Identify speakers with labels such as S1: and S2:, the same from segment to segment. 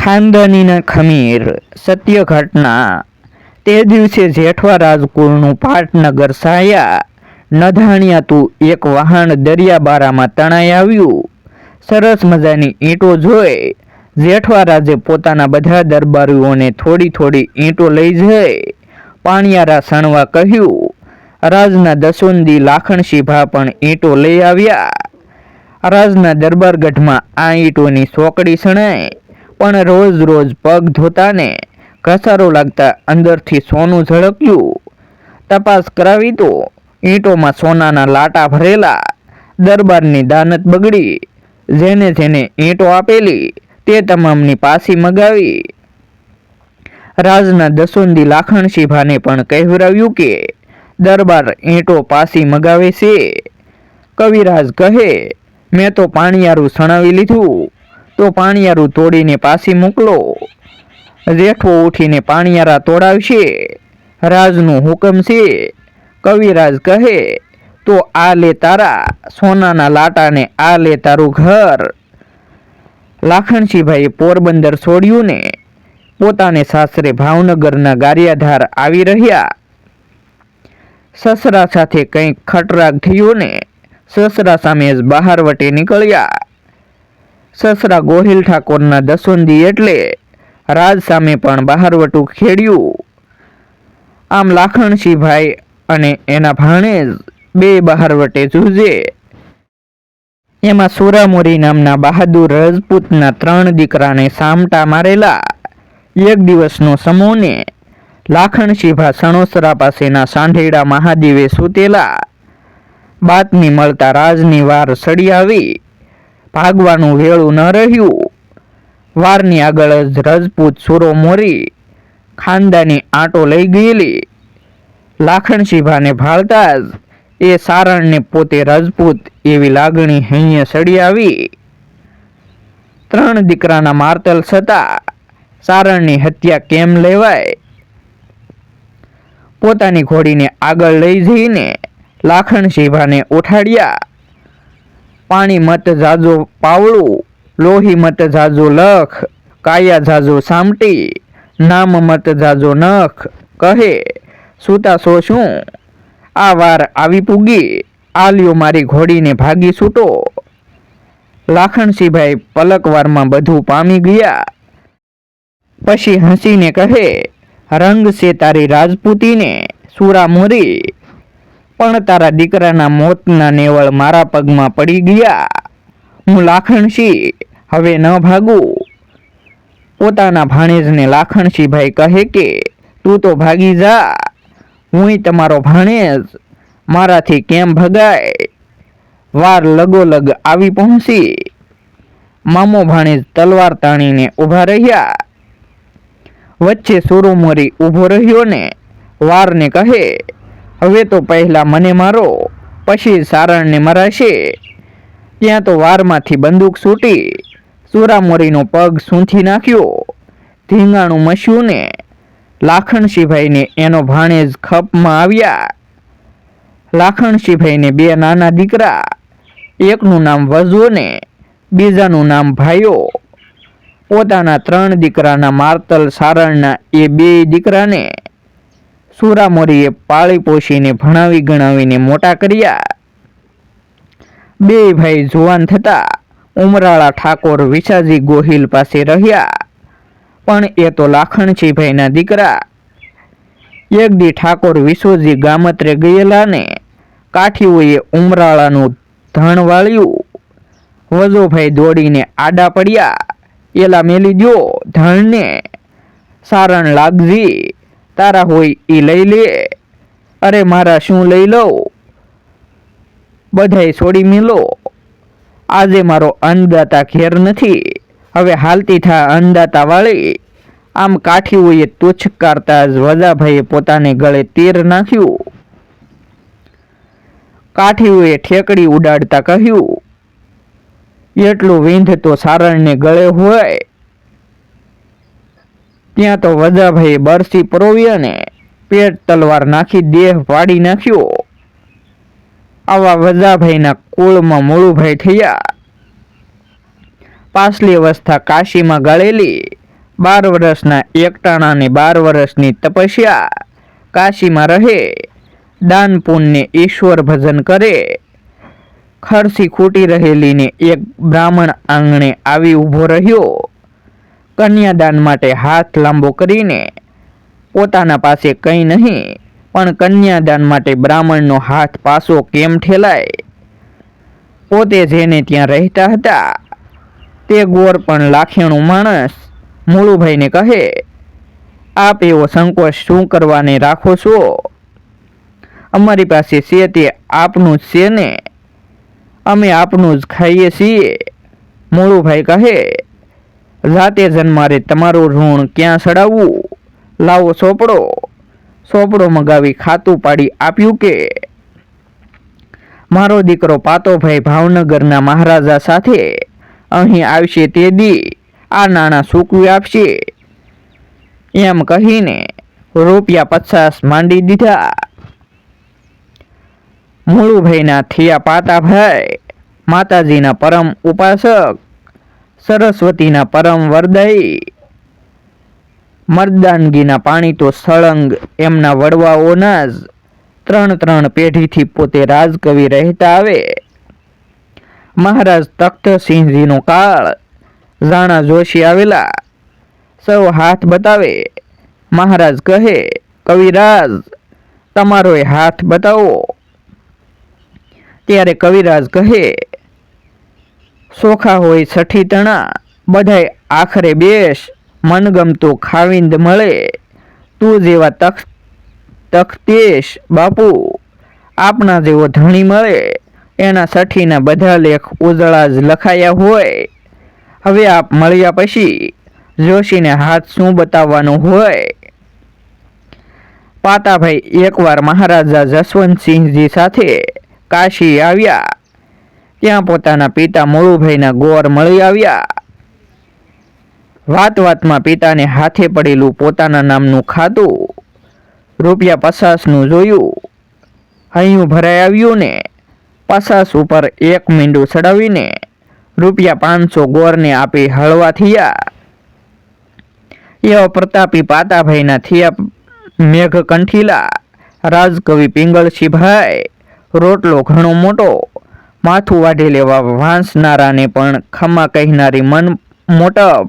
S1: ખાનદાનીના ખમીર, સત્ય ઘટના, તે દિવસે જેઠવા રાજકુળનું પાટનગર સાયા નધાણિયાતું એક વહાણ દરિયાબારામાં તણાઈ આવ્યું. સરસ મજાની ઈંટો જોઈ, જેઠવા રાજે પોતાના બધા દરબારીઓને થોડી થોડી ઈંટો લઈ જઈ, પાણિયારા સણવા કહ્યું, રાજના દસુંદી લાખણશીભા પણ ઈંટો લઈ આવ્યા. રાજના દરબારગઢમાં આ ઈંટોની સોકડી સણાય પણ રોજ રોજ પગ ધોતાને ઘસારો લાગતા અંદરથી સોનું ઝળક્યું. તપાસ કરાવી તો ઈંટોમાં સોનાના લાટા ભરેલા, દરબારની દાનત બગડી. જેને જેને ઈંટો આપેલી તે તમામની પાસી મગાવી. રાજના દસોંદી લાખણશીભાને પણ કહેવરાવ્યું કે, દરબાર ઈંટો પાસી મગાવે છે. કવિરાજ કહે, મેં તો પાણીયારું સણાવી લીધું. તો પાણિયારું તોડીને પાછી મોકલો. જેઠવો ઉઠીને પાણિયારા તોડાવશે. રાજનું હુકમ છે. કવિરાજ કહે, તો આ લે તારા, સોનાના લાટાને આ લે તારું ઘર. લાખણસિંહભાઈએ પોરબંદર છોડ્યું ને પોતાને સાસરે ભાવનગરના ગારિયાધાર આવી રહ્યા. સસરા સાથે કંઈક ખટરાગ થયું ને, સસરા સામે જ બહાર વટે નીકળ્યા. સસરા ગોહિલ ઠાકોરના દસોંદી એટલે રાજ સામે પણ બહારવટું ખેડ્યું. આમ લાખણસિંહભાઈ અને એના ભાણેજ બે બહારવટે જૂજે એમાં સુરામુરી નામના બહાદુર રજપૂતના ત્રણ દીકરાને સામટા મારેલા. એક દિવસનો સમૂહને લાખણસિંહભા સણોસરા પાસેના સાંઢેડા મહાદેવે સૂતેલા. બાતમી મળતા રાજની વાર સડી આવી. ભાગવાનું વેળું ન રહ્યું. વારની આગળ જ રજપૂત સુરો મોરી ખાનદાની આંટો લઈ ગયેલી. લાખણસિંહાને ભાળતા જ એ સારણને પોતે રજપૂત એવી લાગણી હૈયે સડી આવી. ત્રણ દીકરાના મારતલ છતાં સારણની હત્યા કેમ લેવાય? પોતાની ઘોડીને આગળ લઈ જઈને લાખણસિંહાને ઉઠાડ્યા પાણી મત જાજો પાવળું, લોહી મત જાજો લખ, કાયા જાજો સામટી, નામ મત જાજો નખ, કહે, સૂતા સો શું? આ વાર આવી પૂગી, આલ્યો મારી ઘોડીને ભાગી છૂટો લાખણસિંહભાઈ પલકવારમાં બધું પામી ગયા. પછી હસીને કહે, રંગ છે તારી રાજપૂતીને, સુરા મોરી. પણ તારા દીકરાના મોતના નેવળ મારા પગમાં પડી ગયા. હું લાખણસી હવે ન ભાગું. પોતાના ભાણેજને લાખણસિંહભાઈ કહે કે, તું તો ભાગી જા. હુંય તમારો ભાણેજ. મારાથી કેમ ભગાય? વાર લગોલગ આવી પહોંચી. મામો ભાણેજ તલવાર તાણીને ઊભા રહ્યા. વચ્ચે સુરુમોરી ઊભો રહ્યો ને, વારને કહે હવે તો પહેલા મને મારો, પછી સારણને મરાશે. ત્યાં તો વારમાંથી બંદૂક છૂટી સુરામોરીનો પગ સૂંથી નાખ્યો, ધીંગાણું મસ્યું ને લાખણસિંહભાઈને એનો ભાણેજ ખપમાં આવ્યા. લાખણસિંહભાઈને બે નાના દીકરા, એકનું નામ વજુ ને બીજાનું નામ ભાઈઓ. પોતાના ત્રણ દીકરાના મારતલ સારણના એ બે દીકરાને સુરામોરીએ પાળી પોષીને ભણાવી ગણાવીને મોટા કર્યા. બે ભાઈ જુવાન થતા ઉમરાળા ઠાકોર વિસાજી ગોહિલ પાસે રહ્યા. પણ એ તો લાખણસિંહભાઈના દીકરા. એક દી ઠાકોર વિશ્વજી ગામત્રે ગયેલા ને કાઠીઓએ ઉમરાળાનું ધણ વાળ્યું. વજોભાઈ દોડીને આડા પડ્યા. એલા મેલી દો ધણને. સારણ લાગજી. તારા હોય એ લઈ લે. અરે મારા શું લઈ લઉં બધાય છોડી મેલો. આજે મારો અન્નદાતા ઘેર નથી. હવે હાલતી થા અન્નદાતા વાળી. આમ કાઠીઓએ તુચ્છકારતા જ વજાભાઈએ પોતાને ગળે તીર નાખ્યું. કાઠીઓએ ઠેકડી ઉડાડતા કહ્યું, એટલું વિંધ તો સારણને ગળે હોય. ત્યાં તો વજાભાઈએ બરસી પરોવી અને પેટ તલવાર નાખી દેહ પાડી નાખ્યો. આવા વજાભાઈના કુળમાં મૂળુભાઈ થયા. પાછલી અવસ્થા કાશીમાં ગળેલી. બાર વર્ષના એકટાણાની બાર વર્ષની તપસ્યા. કાશીમાં રહે. દાન પુણ્ય ઈશ્વર ભજન કરે. ખરસી ખૂટી રહેલીને એક બ્રાહ્મણ આંગણે આવી ઊભો રહ્યો. કન્યાદાન માટે હાથ લાંબો કરીને પોતાના પાસે કંઈ નહીં, પણ કન્યાદાન માટે બ્રાહ્મણનો હાથ પાસો કેમ ઠેલાય? પોતે જેને ત્યાં રહેતા હતા, તે ગોર પણ લાખેણું માણસ મુળુભાઈને કહે, આપ એવો સંકોચ શું કરવાને રાખો છો? અમારી પાસે છે તે આપનું જ છે ને? અમે આપનું જ ખાઈએ છીએ. મોળુભાઈ કહે જાતે જન્મારે તમારું ઋણ ક્યાં સડાવવું? લાવો સોપડો. સોપડો મગાવી ખાતું પાડી આપ્યું કે? મારો દીકરો પાતોભાઈ ભાવનગરના મહારાજા સાથે. અહીં આવશે તે દી, આ નાણાં સૂકવી આપશે. એમ કહીને રૂપિયા પચાસ માંડી દીધા. મુળુભાઈના થયા પાતાભાઈ, માતાજીના પરમ ઉપાસક. સરસ્વતીના પરમ વરદય મરદાનગીના પાણી તો સળંગ, એમના વડવાઓના જ ત્રણ ત્રણ પેઢીથી પોતે રાજકવિ રહેતા આવે. મહારાજ તખ્તસિંહજીનો કાળ જાણા જોશી આવેલા. સૌ હાથ બતાવે. મહારાજ કહે, કવિરાજ તમારો હાથ બતાવો. ત્યારે કવિરાજ કહે સોખા હોય છઠ્ઠી તણા, બધાય આખરે બેસ, મનગમતું ખાવિંદ મળે. તું જેવા તખ, તખતેશ, બાપુ, આપના જેવો ધણી મળે. એના સઠીના બધા લેખ ઉજળા જ લખાયા હોય. હવે આપ મળ્યા પછી જોશીને હાથ શું બતાવવાનું હોય? પાતાભાઈ એકવાર મહારાજા જસવંતસિંહજી સાથે કાશી આવ્યા. ત્યાં પોતાના પિતા મોળુભાઈના ગોર મળી આવ્યા. વાત વાતમાં પિતાને હાથે પડેલું પોતાના નામનું ખાતું રૂપિયા પચાસનું જોયું. હૈયું ભરાઈ આવ્યું ને, પચાસ ઉપર એક મીંડું ચડાવીને રૂપિયા પાંચસો ગોરને આપી હળવા થયા. એવા પ્રતાપી પાતાભાઈના થયા મેઘ કંઠીલા રાજકવિ પિંગળસિંહભાઈ, રોટલો ઘણો મોટો માથું વાઢી લેવા વાંસનારાને પણ ખમા કહેનારી મન મોટા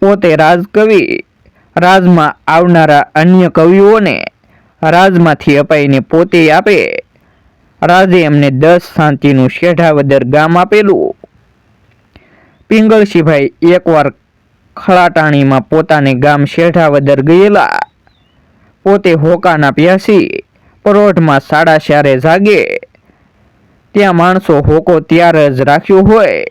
S1: પોતે રાજકવિ, રાજમાં આવનારા અન્ય કવિઓને રાજમાંથી અપાઈને પોતે આપે. રાજે એમને દસ શાંતિનું શેઢાવદર ગામ આપેલું. પિંગળસિંહભાઈ એકવાર ખળાટાણીમાં પોતાને ગામ શેઢાવદર ગયેલા. પોતે હોકાના પ્યાસી, પરોઢમાં સાડા ચારે જાગે. ત્યાં માણસો હોકો ત્યાર જ રાખ્યો હોય.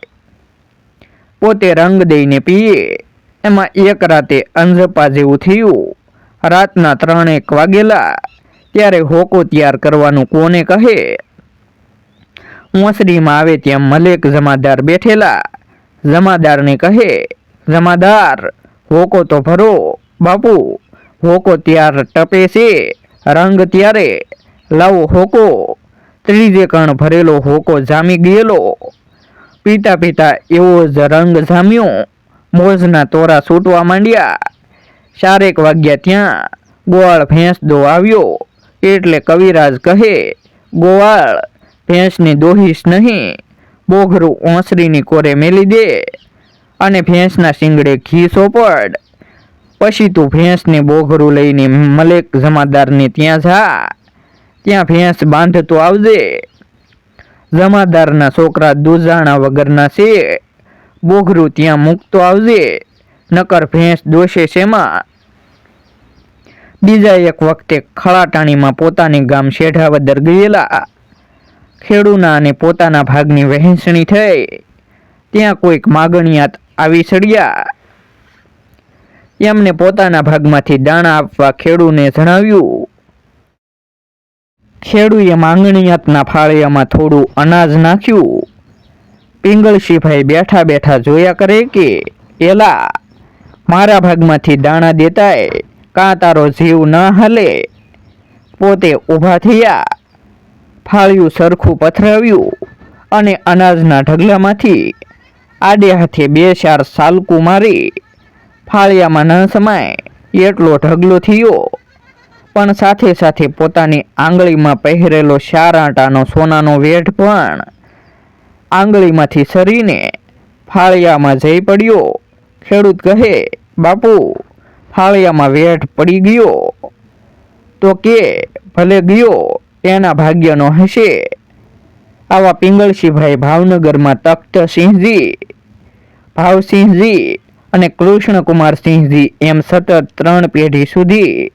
S1: પોતે રંગ દઈને પીએ. એમાં એક રાતે અંજપા જેવું થયું. રાતના ત્રણેક વાગેલા. ત્યારે હોકો તૈયાર કરવાનું કોને કહે? ઓસરીમાં આવે ત્યાં મલેક જમાદાર બેઠેલા. જમાદારને કહે, જમાદાર, હોકો તો ભરો. બાપુ, હોકો ત્યાર ટપે છે. રંગ ત્યારે. લાવો હોકો. ત્રીજે કણ ભરેલો હોકો જામી ગયેલો. પીતા પીતા એવો જ રંગ જામ્યો. મોજના તોરા છૂટવા માંડ્યા. ચારેક વાગ્યા ત્યાં ગોવાળ ભેંસ દો આવ્યો. એટલે કવિરાજ કહે, ગોવાળ, ભેંસની દોહીશ નહીં. બોઘરું ઓસરીની કોરે મેલી દે અને ભેંસના શિંગડે ઘી સોપડ. પછી તું ભેંસને બોઘરું લઈને મલેક જમાદારને ત્યાં જા. ત્યાં ભેંસ બાંધતો આવજે. જમાદારના છોકરા દુજાણા વગરના છે. બોઘરું ત્યાં મૂકતો આવજે. નકર ભેંસ દોષે શેમાં? બીજા એક વખતે ખળાટાણીમાં પોતાની ગામ શેઢાવદર ગયેલા. ખેડૂના અને પોતાના ભાગની વહેંચણી થઈ. ત્યાં કોઈક માગણિયાત આવી ચડ્યા. એમને પોતાના ભાગમાંથી દાણા આપવા ખેડૂને જણાવ્યું ખેડૂએ માંગણીયાતના ફાળિયામાં થોડું અનાજ નાખ્યું. પિંગળસિંહભાઈ બેઠા બેઠા જોયા કરે કે, એલા, મારા ભાગમાંથી દાણા દેતાય, કાં તારો જીવ ન હલે? પોતે ઊભા થયા, ફાળિયું સરખું પથરાવ્યું અને અનાજના ઢગલામાંથી આડે હાથે બે ચાર સાલકું મારી, ફાળિયામાં ન સમાય, એટલો ઢગલો થયો. પણ સાથે સાથે પોતાની આંગળીમાં પહેરેલો ચાર આંટાનો સોનાનો વેઢ પણ આંગળીમાંથી સરીને ફાળિયામાં જઈ પડ્યો. ખેડૂત કહે, બાપુ, ફાળિયામાં વેઠ પડી ગયો. તો કે, ભલે ગયો, એના ભાગ્યનો હશે. આવા પિંગળસિંહભાઈ ભાવનગરમાં તખ્તસિંહજી ભાવસિંહજી અને કૃષ્ણકુમારસિંહજી એમ સતત ત્રણ પેઢી સુધી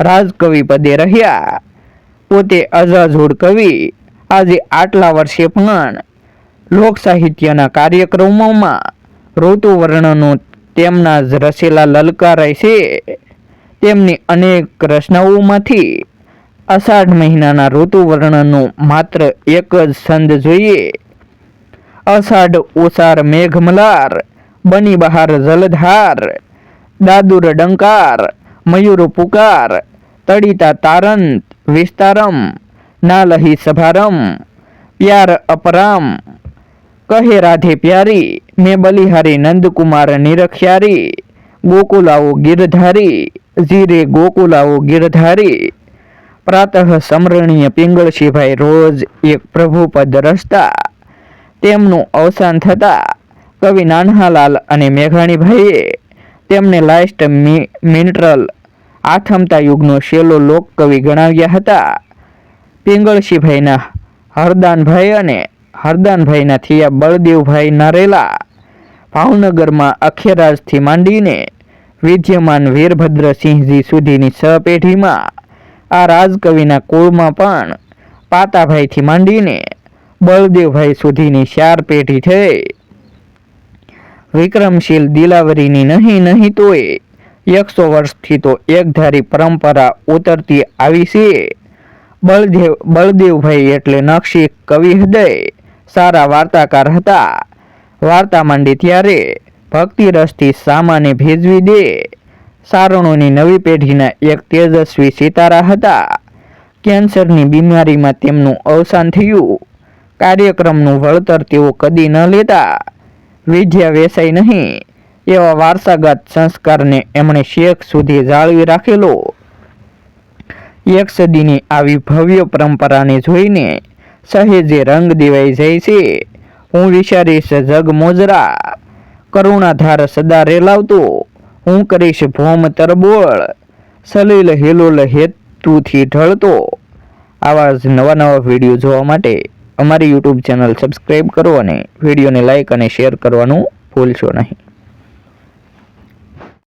S1: રાજકવિ પદે રહ્યા. પોતે અજાજોડ કવિ. આજે આટલા વર્ષે પણ લોક સાહિત્યના કાર્યક્રમોમાં ઋતુવર્ણનો તેમના જ રચેલા લલકારાય છે. તેમની અનેક રચનાઓમાંથી અષાઢ મહિનાના ઋતુવર્ણનું માત્ર એક જ છંદ જોઈએ. અષાઢ ઓસાર મેઘમલાર, બની બહાર જલધાર, દાદુર ડંકાર, મયુર પુકાર તડિતા તારંત વિસ્તારમ ના લહી સભારમ, પ્યાર અપરામ. કહે રાધે પ્યારી, મેં બલિહારી નંદકુમાર નિરખ્યારી, ગોકુલાઓ ગિરધારી જીરે ગોકુલાઓ ગિરધારી. પ્રાતઃ સમરણીય પિંગળશીભાઈ રોજ એક પ્રભુપદ રચતા. તેમનું અવસાન થતાં, કવિ નાનહાલાલ અને મેઘાણીભાઈએ તેમને લાસ્ટ મિ- મિનરલ આથમતા યુગનો શેલો લોકકવિ ગણાવ્યા હતા. પિંગળશીભાઈના હરદાનભાઈ અને હરદાનભાઈના થયા બળદેવભાઈ નારેલા. ભાવનગરમાં અખેરાજથી માંડીને વિદ્યમાન વીરભદ્રસિંહજી સુધીની છ પેઢીમાં આ રાજકવિના કુળમાં પણ પાતાભાઈથી માંડીને બળદેવભાઈ સુધીની ચાર પેઢી થઈ. વિક્રમશીલ દિલાવરીની નહીં નહીં તોય એકસો વર્ષથી તો એકધારી પરંપરા ઉતરતી આવી છે. બળદેવ, બળદેવભાઈ એટલે નક્ષી કવિ હૃદય. સારા વાર્તાકાર હતા. વાર્તા માંડી ત્યારે ભક્તિ સામાને ભેજવી દે. સારણોની નવી પેઢીના એક તેજસ્વી સિતારા હતા. કેન્સરની બીમારીમાં તેમનું અવસાન થયું. કાર્યક્રમનું વળતર તેઓ કદી ન લેતા. વિદ્યા વેસાય નહીં. એવા વારસાગત સંસ્કારને એમણે શેખ સુધી જાળવી રાખેલો. એક સદીની આવી ભવ્ય પરંપરાને જોઈને સહેજે રંગ દેવાઈ જાય છે. હું વિચારીશ, જગ મોજરા, કરુણાધાર સદા રેલાવતો. હું કરીશ ભોમ તરબોળ, સલીલ હિલોલ હેતુથી ઢળતો. આવા જ નવા નવા વીડિયો જોવા માટે અમારી યુટ્યુબ ચેનલ સબસ્ક્રાઈબ કરો અને વિડીયોને લાઈક અને શેર કરવાનું ભૂલશો નહીં.